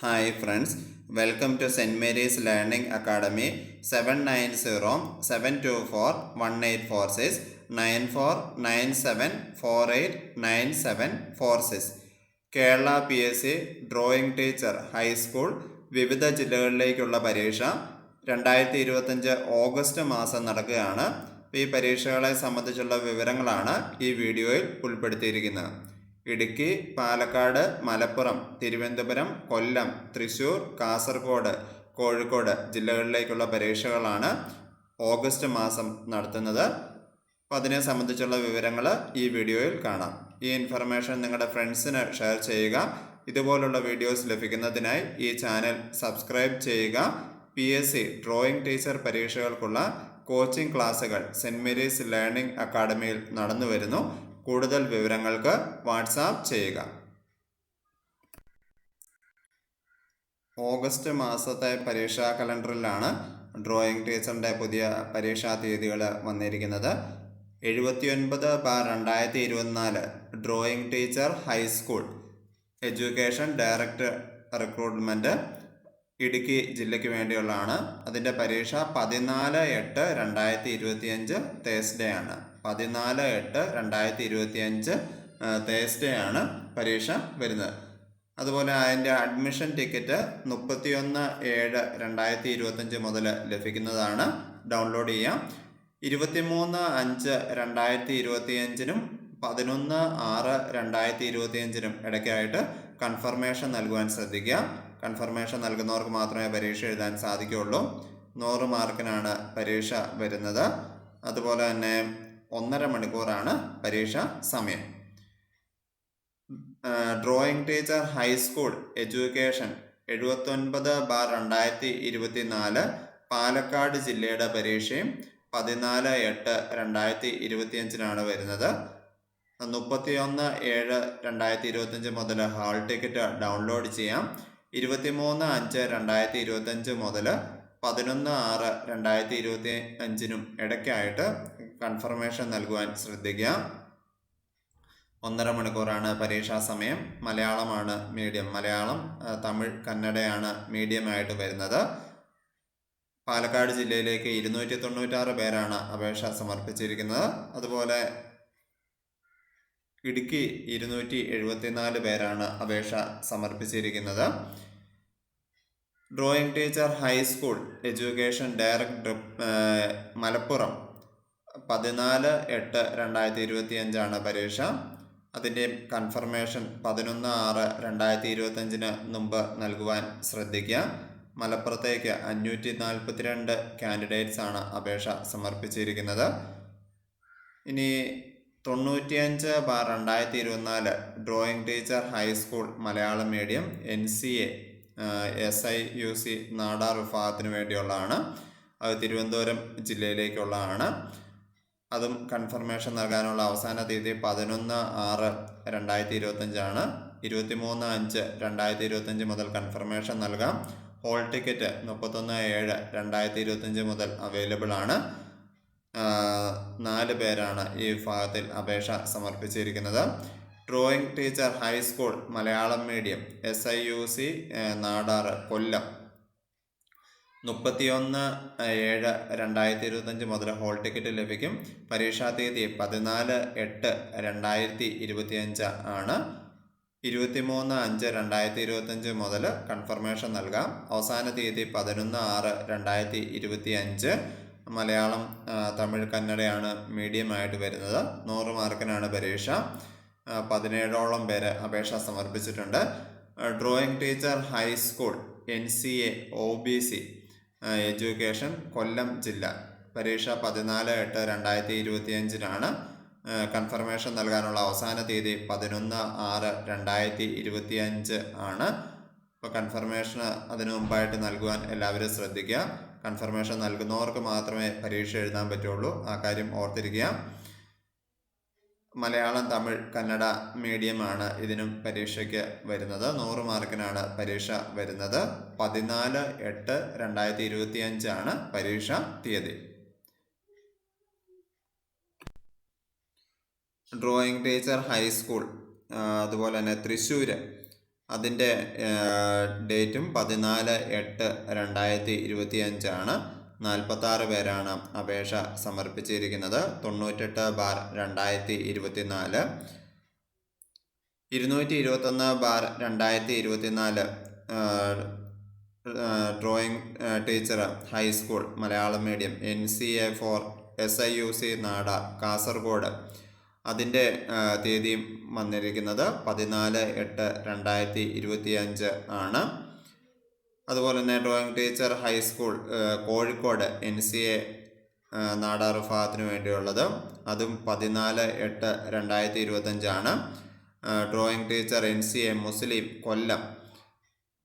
Hi friends welcome to Saint Mary's learning academy seven nine zero seven two four one eight four six nine four nine seven four eight nine seven four six Kerala P S C drawing teacher high school വിവിധ ജില്ലകളിലേക്കുള്ള പരീക്ഷ രണ്ടായിരത്തി ഇരുപത്തഞ്ച് August മാസം നടക്കുകയാണ്. ഈ പരീക്ഷകളെ സംബന്ധിച്ചുള്ള വിവരങ്ങളാണ് ഈ വീഡിയോയിൽ ഉൾപ്പെടുത്തിയിരിക്കുന്നത്. ഇടുക്കി പാലക്കാട് മലപ്പുറം തിരുവനന്തപുരം കൊല്ലം തൃശൂർ കാസർഗോഡ് കോഴിക്കോട് ജില്ലകളിലേക്കുള്ള പരീക്ഷകളാണ് ഓഗസ്റ്റ് മാസം നടത്തുന്നത്. അപ്പോൾ അതിനെ സംബന്ധിച്ചുള്ള വിവരങ്ങൾ ഈ വീഡിയോയിൽ കാണാം. ഈ ഇൻഫർമേഷൻ നിങ്ങളുടെ ഫ്രണ്ട്സിന് ഷെയർ ചെയ്യുക. ഇതുപോലുള്ള വീഡിയോസ് ലഭിക്കുന്നതിനായി ഈ ചാനൽ സബ്സ്ക്രൈബ് ചെയ്യുക. P S C drawing teacher പരീക്ഷകൾക്കുള്ള coaching ക്ലാസ്സുകൾ സെന്റ് മേരീസ് ലേണിംഗ് അക്കാഡമിയിൽ നടന്നു വരുന്നു കൂടുതൽ വിവരങ്ങൾക്ക് വാട്സാപ്പ് ചെയ്യുക. ഓഗസ്റ്റ് മാസത്തെ പരീക്ഷാ കലണ്ടറിലാണ് ഡ്രോയിങ് ടീച്ചറിന്റെ പുതിയ പരീക്ഷാ തീയതികൾ വന്നിരിക്കുന്നത്. എഴുപത്തിയൊൻപത് ബാർ രണ്ടായിരത്തി ഇരുപത്തിനാല് drawing teacher high school education director recruitment Idukki ജില്ലയ്ക്ക് വേണ്ടിയുള്ളതാണ്. അതിന്റെ പരീക്ഷ പതിനാല് എട്ട് രണ്ടായിരത്തി ഇരുപത്തിയഞ്ച് തേഴ്സ്ഡേ ആണ്. പതിനാല് എട്ട് രണ്ടായിരത്തി ഇരുപത്തി അഞ്ച് തേസ്ഡേ ആണ് പരീക്ഷ വരുന്നത്. അതുപോലെ അതിന്റെ അഡ്മിഷൻ ടിക്കറ്റ് മുപ്പത്തിയൊന്ന് ഏഴ് രണ്ടായിരത്തി ഇരുപത്തഞ്ച് മുതൽ ലഭിക്കുന്നതാണ് ഡൗൺലോഡ് ചെയ്യാം. ഇരുപത്തിമൂന്ന് അഞ്ച് രണ്ടായിരത്തി ഇരുപത്തിയഞ്ചിനും പതിനൊന്ന് ആറ് രണ്ടായിരത്തി ഇരുപത്തിയഞ്ചിനും ഇടയ്ക്കായിട്ട് കൺഫർമേഷൻ നൽകുവാൻ ശ്രദ്ധിക്കുക. കൺഫർമേഷൻ നൽകുന്നവർക്ക് മാത്രമേ പരീക്ഷ എഴുതാൻ സാധിക്കുകയുള്ളൂ. നൂറ് മാർക്കിനാണ് പരീക്ഷ വരുന്നത്. അതുപോലെ തന്നെ ഒന്നര മണിക്കൂറാണ് പരീക്ഷ സമയം. Drawing teacher high school education എഴുപത്തൊൻപത് bar രണ്ടായിരത്തി ഇരുപത്തി നാല് പാലക്കാട് ജില്ലയുടെ പരീക്ഷയും പതിനാല് എട്ട് രണ്ടായിരത്തി ഇരുപത്തിയഞ്ചിനാണ് വരുന്നത്. മുപ്പത്തിയൊന്ന് ഏഴ് രണ്ടായിരത്തി ഇരുപത്തഞ്ച് മുതൽ ഹാൾ ടിക്കറ്റ് ഡൗൺലോഡ് ചെയ്യാം. ഇരുപത്തിമൂന്ന് അഞ്ച് രണ്ടായിരത്തി ഇരുപത്തഞ്ച് മുതൽ പതിനൊന്ന് ആറ് രണ്ടായിരത്തി ഇരുപത്തി അഞ്ചിനും ഇടയ്ക്കായിട്ട് കൺഫർമേഷൻ നൽകുവാൻ ശ്രദ്ധിക്കുക. ഒന്നര മണിക്കൂറാണ് പരീക്ഷാ സമയം. മലയാളമാണ് മീഡിയം മലയാളം തമിഴ് കന്നഡയാണ് മീഡിയമായിട്ട് വരുന്നത്. പാലക്കാട് ജില്ലയിലേക്ക് ഇരുന്നൂറ്റി തൊണ്ണൂറ്റാറ് പേരാണ് അപേക്ഷ സമർപ്പിച്ചിരിക്കുന്നത്. അതുപോലെ ഇടുക്കി ഇരുന്നൂറ്റി എഴുപത്തിനാല് പേരാണ് അപേക്ഷ സമർപ്പിച്ചിരിക്കുന്നത്. Drawing teacher high school education director Malappuram പതിനാല് എട്ട് രണ്ടായിരത്തി ഇരുപത്തി അഞ്ചാണ് പരീക്ഷ. അതിന്റെ കൺഫർമേഷൻ പതിനൊന്ന് ആറ് രണ്ടായിരത്തി ഇരുപത്തഞ്ചിന് മുമ്പ് നൽകുവാൻ ശ്രദ്ധിക്കുക. മലപ്പുറത്തേക്ക് അഞ്ഞൂറ്റി നാൽപ്പത്തിരണ്ട് കാൻഡിഡേറ്റ്സ് ആണ് അപേക്ഷ സമർപ്പിച്ചിരിക്കുന്നത്. ഇനി തൊണ്ണൂറ്റിയഞ്ച് ബാർ രണ്ടായിരത്തി ഇരുപത്തിനാല് drawing teacher high school Malayalam medium N C A S I U C Nadar വിഭാഗത്തിന് വേണ്ടിയുള്ളതാണ്. അത് തിരുവനന്തപുരം ജില്ലയിലേക്കുള്ളതാണ്. അതും കൺഫർമേഷൻ നൽകാനുള്ള അവസാന തീയതി പതിനൊന്ന് ആറ് രണ്ടായിരത്തി ഇരുപത്തഞ്ചാണ് ഇരുപത്തിമൂന്ന് അഞ്ച് രണ്ടായിരത്തി ഇരുപത്തഞ്ച് മുതൽ കൺഫർമേഷൻ നൽകാം. ഹോൾ ടിക്കറ്റ് മുപ്പത്തൊന്ന് ഏഴ് രണ്ടായിരത്തി ഇരുപത്തഞ്ച് മുതൽ അവൈലബിൾ ആണ്. നാല് പേരാണ് ഈ വിഭാഗത്തിൽ അപേക്ഷ സമർപ്പിച്ചിരിക്കുന്നത്. Drawing teacher high school Malayalam medium S I U C Nadar Kollam. മുപ്പത്തിയൊന്ന് ഏഴ് രണ്ടായിരത്തി ഇരുപത്തഞ്ച് മുതൽ ഹോൾ ടിക്കറ്റ് ലഭിക്കും. പരീക്ഷാ തീയതി പതിനാല് എട്ട് രണ്ടായിരത്തി ഇരുപത്തിയഞ്ച് ആണ്. ഇരുപത്തിമൂന്ന് അഞ്ച് രണ്ടായിരത്തി ഇരുപത്തഞ്ച് മുതൽ കൺഫർമേഷൻ നൽകാം. അവസാന തീയതി പതിനൊന്ന് ആറ് രണ്ടായിരത്തി ഇരുപത്തി അഞ്ച് മലയാളം തമിഴ് കന്നഡയാണ് മീഡിയമായിട്ട് വരുന്നത്. നൂറ് മാർക്കിനാണ് പരീക്ഷ. പതിനേഴോളം പേര് അപേക്ഷ സമർപ്പിച്ചിട്ടുണ്ട്. Drawing teacher high school N C A O B C education Kollam ജില്ല. പരീക്ഷ പതിനാല് എട്ട് രണ്ടായിരത്തി ഇരുപത്തി അഞ്ചിനാണ് കൺഫർമേഷൻ നൽകാനുള്ള അവസാന തീയതി പതിനൊന്ന് ആറ് രണ്ടായിരത്തി ഇരുപത്തി അഞ്ച് ആണ്. അപ്പോൾ കൺഫർമേഷൻ അതിനു മുമ്പായിട്ട് നൽകുവാൻ എല്ലാവരും ശ്രദ്ധിക്കുക. കൺഫർമേഷൻ നൽകുന്നവർക്ക് മാത്രമേ പരീക്ഷ എഴുതാൻ പറ്റുള്ളൂ. ആ കാര്യം ഓർത്തിരിക്കുക. മലയാളം തമിഴ് കന്നഡ മീഡിയമാണ് ഇതിനും പരീക്ഷയ്ക്ക് വരുന്നത്. നൂറ് മാർക്കിനാണ് പരീക്ഷ വരുന്നത്. പതിനാല് എട്ട് രണ്ടായിരത്തി ഇരുപത്തി അഞ്ചാണ് പരീക്ഷ തീയതി. ഡ്രോയിങ് ടീച്ചർ ഹൈസ്കൂൾ അതുപോലെ തന്നെ തൃശ്ശൂർ അതിന്റെ ഡേറ്റും പതിനാല് എട്ട് രണ്ടായിരത്തി ഇരുപത്തി അഞ്ചാണ് നാൽപ്പത്താറ് പേരാണ് അപേക്ഷ സമർപ്പിച്ചിരിക്കുന്നത്. തൊണ്ണൂറ്റെട്ട് ബാർ രണ്ടായിരത്തി ഇരുപത്തി നാല് ഇരുന്നൂറ്റി ഇരുപത്തൊന്ന് ബാർ രണ്ടായിരത്തി ഇരുപത്തി നാല് drawing teacher high school Malayalam medium N C A four S I U C നാട കാസർഗോഡ്. അതിന്റെ തീയതിയും വന്നിരിക്കുന്നത് പതിനാല് എട്ട് രണ്ടായിരത്തി ഇരുപത്തി അഞ്ച് ആണ്. അതുപോലെ തന്നെ drawing teacher high school Kozhikode N C A Nadar വിഭാഗത്തിന് വേണ്ടിയുള്ളത്. അതും പതിനാല് എട്ട് രണ്ടായിരത്തി ഇരുപത്തഞ്ചാണ് drawing teacher N C A Muslim Kollam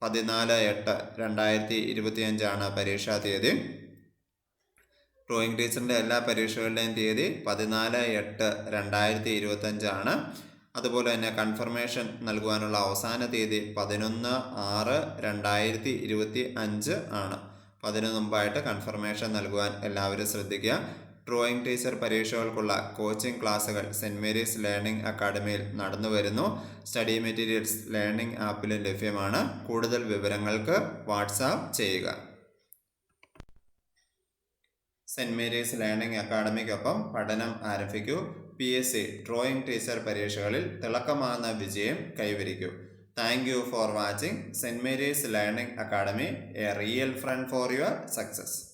പതിനാല് എട്ട് രണ്ടായിരത്തി ഇരുപത്തിയഞ്ചാണ് പരീക്ഷാ തീയതി. ഡ്രോയിങ് ടീച്ചറിന്റെ എല്ലാ പരീക്ഷകളുടെയും തീയതി പതിനാല് എട്ട് രണ്ടായിരത്തി ഇരുപത്തഞ്ചാണ് അതുപോലെ തന്നെ കൺഫർമേഷൻ നൽകുവാനുള്ള അവസാന തീയതി പതിനൊന്ന് ആറ് രണ്ടായിരത്തി ഇരുപത്തി അഞ്ച് ആണ്. അപ്പോൾ അതിനു മുമ്പായിട്ട് കൺഫർമേഷൻ നൽകുവാൻ എല്ലാവരും ശ്രദ്ധിക്കുക. ഡ്രോയിങ് ടീച്ചർ പരീക്ഷകൾക്കുള്ള കോച്ചിങ് ക്ലാസ്സുകൾ സെന്റ് മേരീസ് ലേണിംഗ് അക്കാഡമിയിൽ നടന്നു വരുന്നു. സ്റ്റഡി മെറ്റീരിയൽസ് ലേണിംഗ് ആപ്പിലും ലഭ്യമാണ്. കൂടുതൽ വിവരങ്ങൾക്ക് വാട്സാപ്പ് ചെയ്യുക. സെന്റ് മേരീസ് ലേണിംഗ് അക്കാഡമിക്കൊപ്പം പഠനം ആരംഭിക്കൂ. P S C drawing teacher പരീക്ഷകളിൽ തിളക്കമാർന്ന വിജയം കൈവരിക്കൂ. Thank you for watching Saint Mary's learning academy a real friend for your success